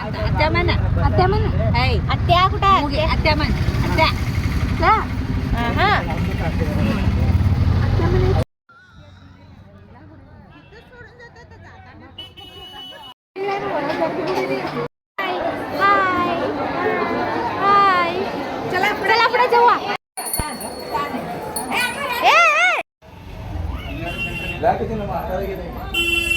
आत्या म्हणा आत्या म्हणा हाय आत्या कुठं आहे आत्या म्हण आत्या ಮಾತಾಡಿದ್ದೀನಿ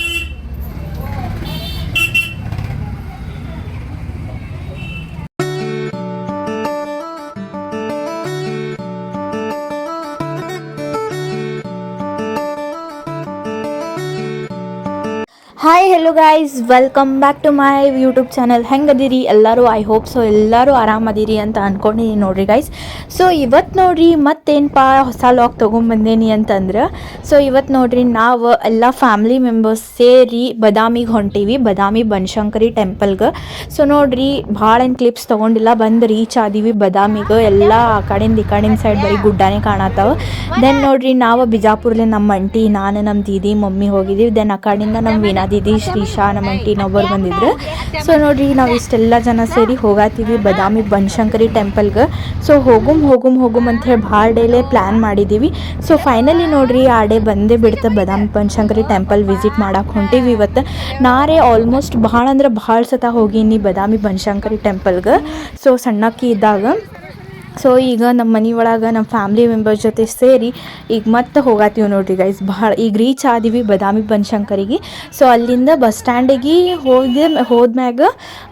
hi hello guys welcome back to my YouTube channel ಹೆಂಗದಿರಿ? ಎಲ್ಲರೂ ಐ ಹೋಪ್ ಸೊ ಎಲ್ಲರೂ ಆರಾಮದಿರಿ ಅಂತ ಅಂದ್ಕೊಂಡಿನಿ ನೋಡ್ರಿ ಗೈಸ್ ಸೊ ಇವತ್ತು ನೋಡ್ರಿ ಮತ್ತೇನಪ್ಪ ಹೊಸ ಲಾಗ್ ತೊಗೊಂಬಂದೇನಿ ಅಂತಂದ್ರೆ ಸೊ ಇವತ್ತು ನೋಡ್ರಿ ನಾವು ಎಲ್ಲ ಫ್ಯಾಮ್ಲಿ ಮೆಂಬರ್ಸ್ ಸೇರಿ ಬದಾಮಿಗೆ ಹೊಂಟೀವಿ. ಬದಾಮಿ ಬನಶಂಕರಿ ಟೆಂಪಲ್ಗೆ ಸೊ ನೋಡ್ರಿ ಭಾಳ ಏನು ಕ್ಲಿಪ್ಸ್ ತೊಗೊಂಡಿಲ್ಲ. ಬಂದು ರೀಚ್ ಆದೀವಿ ಬದಾಮಿಗೆ. ಎಲ್ಲ ಆ ಕಡೆಯಿಂದ ಈ ಕಡೆಯಿಂದ ಸೈಡ್ ಬರೀ ಗುಡ್ಡಾನೇ ಕಾಣತ್ತಾವ ದೆನ್ ನೋಡ್ರಿ, ನಾವು ಬಿಜಾಪುರ್ಲೆ ನಮ್ಮ ಅಂಟಿ ನಾನು ನಮ್ಮ ದೀದಿ, ಮಮ್ಮಿ ಹೋಗಿದ್ದೀವಿ ದೆನ್ ಆ ಕಡೆಯಿಂದ ನಮ್ಮ ವೀಣಾ ದೀದಿ ಶ್ರೀಶಾ ನಮ್ಮ ಅಂಟಿ ಇನ್ನೊಬ್ಬರು ಬಂದಿದ್ರು. ಸೊ ನೋಡ್ರಿ, ನಾವು ಇಷ್ಟೆಲ್ಲ ಜನ ಸೇರಿ ಹೋಗಾತೀವಿ ಬದಾಮಿ ಬನಶಂಕರಿ ಟೆಂಪಲ್ಗೆ. ಸೊ ಹೋಗುಮ್ ಹೋಗುಮ್ ಹೋಗುಮ್ ಅಂತ ಹೇಳಿ ಭಾಳ ಡೇಲೆ ಪ್ಲ್ಯಾನ್ ಮಾಡಿದ್ದೀವಿ ಸೊ ಫೈನಲಿ ನೋಡ್ರಿ, ಆ ಡೇ ಬಂದೇ ಬಿಡ್ತ ಬದಾಮಿ ಬನಶಂಕರಿ ಟೆಂಪಲ್ ವಿಸಿಟ್ ಮಾಡಕ್ಕೆ ಹೊಂಟೀವಿ ಇವತ್ತು. ನಾರೇ ಆಲ್ಮೋಸ್ಟ್ ಭಾಳ ಅಂದ್ರೆ ಭಾಳ ಸತ ಹೋಗಿನಿ ಬದಾಮಿ ಬನಶಂಕರಿ ಟೆಂಪಲ್ಗೆ. ಸೊ ಸಣ್ಣಕ್ಕಿ ಇದ್ದಾಗ ಸೊ ಈಗ ನಮ್ಮ ಮನೆ ಒಳಗೆ ನಮ್ಮ ಫ್ಯಾಮ್ಲಿ ಮೆಂಬರ್ಸ್ ಜೊತೆ ಸೇರಿ ಈಗ ಮತ್ತೆ ಹೋಗತ್ತೀವಿ ನೋಡ್ರಿ ಗೈಸ್ ಭಾಳ ಈಗ ರೀಚ್ ಆದೀವಿ ಬದಾಮಿ ಬನಶಂಕರಿಗೆ. ಸೊ ಅಲ್ಲಿಂದ ಬಸ್ ಸ್ಟ್ಯಾಂಡಿಗೆ ಹೋಗಿ ಹೋದ್ಮ್ಯಾಗ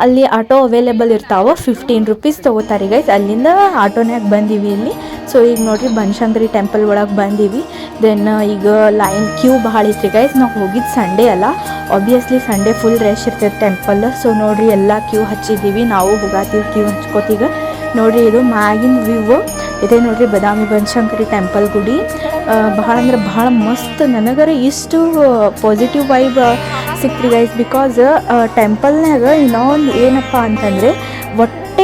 ಅಲ್ಲಿ ಆಟೋ ಅವೈಲೇಬಲ್ ಇರ್ತಾವೆ. ಫಿಫ್ಟೀನ್ ರುಪೀಸ್ ತೊಗೋತಾರೆ ಗೈಸ್ ಅಲ್ಲಿಂದ ಆಟೋನ್ಯಾಗ ಬಂದೀವಿ ಇಲ್ಲಿ. ಸೊ ಈಗ ನೋಡ್ರಿ ಬನಶಂಕರಿ ಟೆಂಪಲ್ ಒಳಗೆ ಬಂದೀವಿ. ದೆನ್ ಈಗ ಲೈನ್ ಕ್ಯೂ ಭಾಳ ಇತ್ತು ಗೈಸ್ ನಾವು ಹೋಗಿದ್ದು ಸಂಡೇ ಅಲ್ಲ. ಆಬ್ವಿಯಸ್ಲಿ ಸಂಡೇ ಫುಲ್ ರಶ್ ಇರ್ತೈತೆ ಟೆಂಪಲ್ ಸೊ ನೋಡ್ರಿ ಎಲ್ಲ ಕ್ಯೂ ಹಚ್ಚಿದ್ದೀವಿ ನಾವು ಹೋಗಾತೀವಿ ಕ್ಯೂ ಹಚ್ಕೋತೀಗ. ನೋಡ್ರಿ, ಇದು ಮ್ಯಾಗಿನ ವ್ಯೂ ಇದೆ ನೋಡ್ರಿ, ಬದಾಮಿ ಬನಶಂಕರಿ ಟೆಂಪಲ್ ಗುಡಿ. ಬಹಳ ಭಾಳ ಅಂದ್ರೆ ಭಾಳ ಮಸ್ತ್. ನನಗರ ಇಷ್ಟು ಪಾಸಿಟಿವ್ ವೈಬ್ ಸಿಕ್ತ್ರಿ ಗೈಸ್ ಬಿಕಾಸ್ ಟೆಂಪಲ್ನಾಗ ಇನ್ನೊಂದು ಏನಪ್ಪ ಅಂತಂದರೆ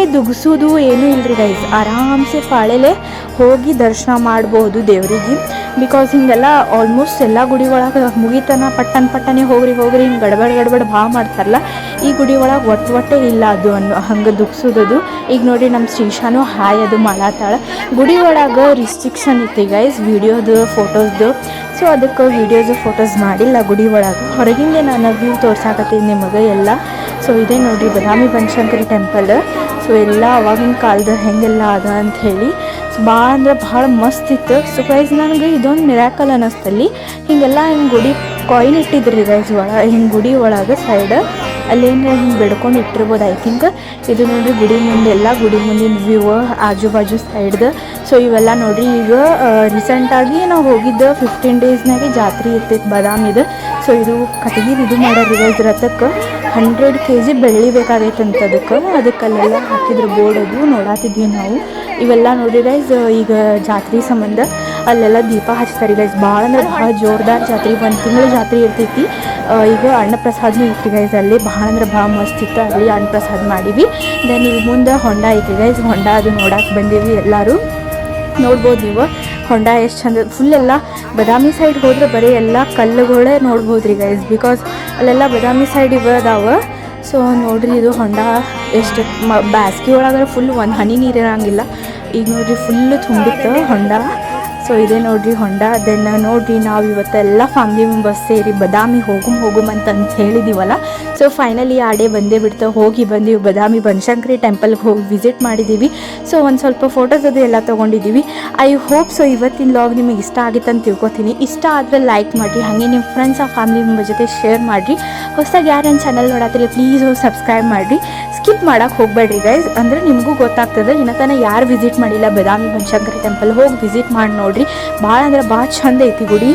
ಹೊಟ್ಟೆ ದುಗ್ಸೋದು ಏನೂ ಇಲ್ಲರಿ ಗೈಸ್ ಆರಾಮ್ಸೆ ಪಾಳೆಲೆ ಹೋಗಿ ದರ್ಶನ ಮಾಡಬಹುದು ದೇವರಿಗೆ. ಬಿಕಾಸ್ ಹಿಂಗೆಲ್ಲ ಆಲ್ಮೋಸ್ಟ್ ಎಲ್ಲ ಗುಡಿ ಒಳಗೆ ಮುಗಿತನ ಪಟ್ಟನ್ ಪಟ್ಟನೆ ಹೋಗ್ರಿ ಹೋಗ್ರಿ ಹಿಂಗೆ ಗಡಬಡ ಗಡಬಡ ಭಾಳ ಮಾಡ್ತಾರಲ್ಲ. ಈ ಗುಡಿ ಒಳಗೆ ಒಟ್ಟು ಒಟ್ಟೆ ಇಲ್ಲ ಅದು ಅನ್ನೋ ಹಂಗೆ ದುಗ್ಸೋದದು. ಈಗ ನೋಡಿ ನಮ್ಮ ಶ್ರೀಶಾನು ಹಾಯ್ ಅದು ಮಾಡತ್ತಾಳ ಗುಡಿ ಒಳಗೆ ರಿಸ್ಟ್ರಿಕ್ಷನ್ ಇತ್ತು ಗೈಸ್ ವಿಡಿಯೋದು ಫೋಟೋಸ್ದು ಸೊ ಅದಕ್ಕೆ ವೀಡಿಯೋಸು ಫೋಟೋಸ್ ಮಾಡಿಲ್ಲ ಗುಡಿ ಒಳಗೆ. ಹೊರಗಿಂದೆ ನಾನು ವ್ಯೂ ತೋರ್ಸಾಕತ್ತೀನಿ ನಿಮಗೆ ಎಲ್ಲ. ಸೊ ಇದೇ ನೋಡಿರಿ ಬದಾಮಿ ಬನಶಂಕರಿ ಟೆಂಪಲ್ ಸೊ ಎಲ್ಲ ಅವಾಗಿನ ಕಾಲದ ಹೆಂಗೆಲ್ಲ ಅದ ಅಂತ ಹೇಳಿ. ಸೊ ಭಾಳ ಅಂದ್ರೆ ಭಾಳ ಮಸ್ತ್ ಇತ್ತು. ಸೊ ಗೈಸ್ ನನಗೆ ಇದೊಂದು ಮಿರಾಕಲ್ ಅನ್ನಿಸ್ತಲ್ಲಿ ಹಿಂಗೆಲ್ಲ ಹಿಂಗೆ ಗುಡಿ ಕಾಯಿನ್ ಇಟ್ಟಿದ್ರಿ ಗೈಸ್ ಒಳಗೆ, ಹಿಂಗೆ ಗುಡಿ ಒಳಗೆ ಸೈಡ್ ಅಲ್ಲೇನು ಹಿಂಗೆ ಬೆಡ್ಕೊಂಡು ಇಟ್ಟಿರ್ಬೋದು ಐ ಥಿಂಕ್ ಇದು ನೋಡ್ರಿ ಗುಡಿ ಮುಂದೆ, ಎಲ್ಲ ಗುಡಿ ಮುಂದಿನ ವ್ಯೂ ಆಜು ಬಾಜು ಸೈಡ್ದು ಸೊ ಇವೆಲ್ಲ ನೋಡ್ರಿ ಈಗ ರೀಸೆಂಟಾಗಿ ನಾವು ಹೋಗಿದ್ದು ಫಿಫ್ಟೀನ್ ಡೇಸ್ನಾಗೆ ಜಾತ್ರೆ ಇರ್ತಿತ್ತು ಬಾದಾಮಿದು ಸೊ ಇದು ಕಟಗಿದು ಇದು ಮಾಡೋರು ಗೈಸ್ ರಥಕ್ಕೆ ಹಂಡ್ರೆಡ್ ಕೆ ಜಿ ಬೆಳ್ಳಿ ಬೇಕಾಗೈತೆ ಅಂತ ಅದಕ್ಕೆ. ಅದಕ್ಕೆ ಅಲ್ಲೆಲ್ಲ ಹಾಕಿದ್ರು ಬೋರ್ಡ್ ಅದು ನೋಡಾತಿದ್ವಿ ನಾವು. ಇವೆಲ್ಲ ನೋಡಿ ಗೈಸ್ ಈಗ ಜಾತ್ರೆ ಸಂಬಂಧ ಅಲ್ಲೆಲ್ಲ ದೀಪ ಹಚ್ತಾರೆ ಗೈಸ್ ಭಾಳ ಅಂದ್ರೆ ಭಾಳ ಜೋರ್ದಾರ್ ಜಾತ್ರೆ. ಒಂದು ತಿಂಗಳು ಜಾತ್ರೆ ಇರ್ತೈತಿ. ಈಗ ಅನ್ನಪ್ರಸಾದ್ನೂ ಇತ್ತು ಗೈಸ್ ಅಲ್ಲಿ ಭಾಳ ಅಂದ್ರೆ ಭಾಳ ಮಸ್ತ್ ಇತ್ತು. ಅಲ್ಲಿ ಅನ್ನಪ್ರಸಾದ್ ಮಾಡಿವಿ. ದೆನ್ ಇಲ್ಲಿ ಮುಂದೆ ಹೊಂಡ ಐತಿ ಗೈಸ್ ಹೊಂಡ ಅದು ನೋಡಕ್ಕೆ ಬಂದೀವಿ ಎಲ್ಲರೂ. ನೋಡ್ಬೋದು ನೀವು. ಹೊಂಡ ಎಷ್ಟು ಚಂದ ಫುಲ್ ಎಲ್ಲ ಬದಾಮಿ ಸೈಡ್ ಹೋದ್ರೆ ಬರೀ ಎಲ್ಲ ಕಲ್ಲುಗಳೇ ನೋಡ್ಬೋದು ರೀ ಗೈಸ್ ಬಿಕಾಸ್ ಅಲ್ಲೆಲ್ಲ ಬದಾಮಿ ಸೈಡ್ ಇವ ಅದಾವ ಸೊ ನೋಡ್ರಿ ಇದು ಹೊಂಡ ಎಷ್ಟು ಮ, ಬ್ಯಾಸ್ಗೆ ಒಳಗಾದ್ರೆ ಫುಲ್ ಒಂದು ಹನಿ ನೀರು ಇರೋಂಗಿಲ್ಲ. ಈಗ ನೋಡ್ರಿ ಫುಲ್ಲು ತುಂಬಿತ್ತು ಹೊಂಡ ಸೊ ಇದೇ ನೋಡ್ರಿ ಹೊಂಡ ದೆನ್ ನೋಡ್ರಿ ನಾವು ಇವತ್ತೆಲ್ಲ ಫ್ಯಾಮಿಲಿ ಮೆಂಬರ್ಸ್ ಸೇರಿ ಬದಾಮಿ ಹೋಗುಮ್ ಹೋಗುಮ್ ಅಂತ ಅಂತ ಹೇಳಿದ್ದೀವಲ್ಲ ಸೊ ಫೈನಲಿ ಆ ಡೇ ಬಂದೇ ಬಿಡ್ತಾ ಹೋಗಿ ಬಂದೀವಿ. ಬದಾಮಿ ಬನಶಂಕರಿ ಟೆಂಪಲ್ಗೆ ಹೋಗಿ ವಿಸಿಟ್ ಮಾಡಿದ್ದೀವಿ ಸೊ ಒಂದು ಸ್ವಲ್ಪ ಫೋಟೋಸ್ ಅದು ಎಲ್ಲ ತೊಗೊಂಡಿದ್ದೀವಿ ಐ ಹೋಪ್ ಸೊ ಇವತ್ತಿನ ಲಾಗ್ ನಿಮಗೆ ಇಷ್ಟ ಆಗಿತ್ತು ಅಂತ ತಿಳ್ಕೊತೀನಿ. ಇಷ್ಟ ಆದರೆ ಲೈಕ್ ಮಾಡಿ ಹಾಗೆ ನಿಮ್ಮ ಫ್ರೆಂಡ್ಸ್ ಆ ಫ್ಯಾಮಿಲಿ ಮೆಂಬರ್ ಜೊತೆ ಶೇರ್ ಮಾಡಿರಿ. ಹೊಸದಾಗಿ ಯಾರು ನನ್ನ ಚಾನಲ್ ನೋಡತ್ತಿಲ್ಲ ಪ್ಲೀಸ್ ಸಬ್ಸ್ಕ್ರೈಬ್ ಮಾಡಿರಿ. ಸ್ಕಿಪ್ ಮಾಡಕ್ ಹೋಗ್ಬೇಡ್ರಿ ಗೈಸ್ ಅಂದ್ರೆ ನಿಮಗೂ ಗೊತ್ತಾಗ್ತದೆ, ಇನ್ನ ತನಕ ಯಾರು ವಿಸಿಟ್ ಮಾಡಿಲ್ಲ ಬದಾಮಿ ಬನಶಂಕರಿ ಟೆಂಪಲ್ ಹೋಗಿ ವಿಸಿಟ್ ಮಾಡಿ ನೋಡ್ರಿ. ಭಾಳ ಅಂದ್ರೆ ಭಾಳ ಚಂದ ಐತಿ ಗುಡಿ.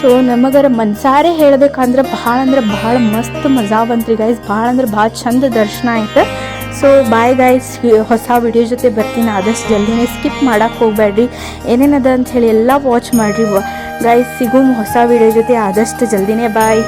ಸೊ ನಮಗರ ಮನ್ಸಾರೆ ಹೇಳ್ಬೇಕಂದ್ರೆ ಭಾಳ ಅಂದ್ರೆ ಭಾಳ ಮಸ್ತ್ ಮಜಾ ಬಂತ್ರಿ ಗೈಸ್ ಭಾಳ ಅಂದ್ರೆ ಭಾಳ ಚಂದ ದರ್ಶನ ಆಯ್ತು ಸೊ ಬಾಯ್ ಗೈಸ್ ಹೊಸ ವಿಡಿಯೋ ಜೊತೆ ಬರ್ತೀನಿ. ಆದಷ್ಟು ಜಲ್ದಿನೇ ಸ್ಕಿಪ್ ಮಾಡಕ್ಕೆ ಹೋಗಬೇಡ್ರಿ. ಏನೇನದ ಅಂತ ಹೇಳಿ ಎಲ್ಲ ವಾಚ್ ಮಾಡಿರಿ. ಗೈಸ್ ಸಿಗು ಹೊಸ ವಿಡಿಯೋ ಜೊತೆ. ಆದಷ್ಟು ಜಲ್ದಿನೇ ಬಾಯ್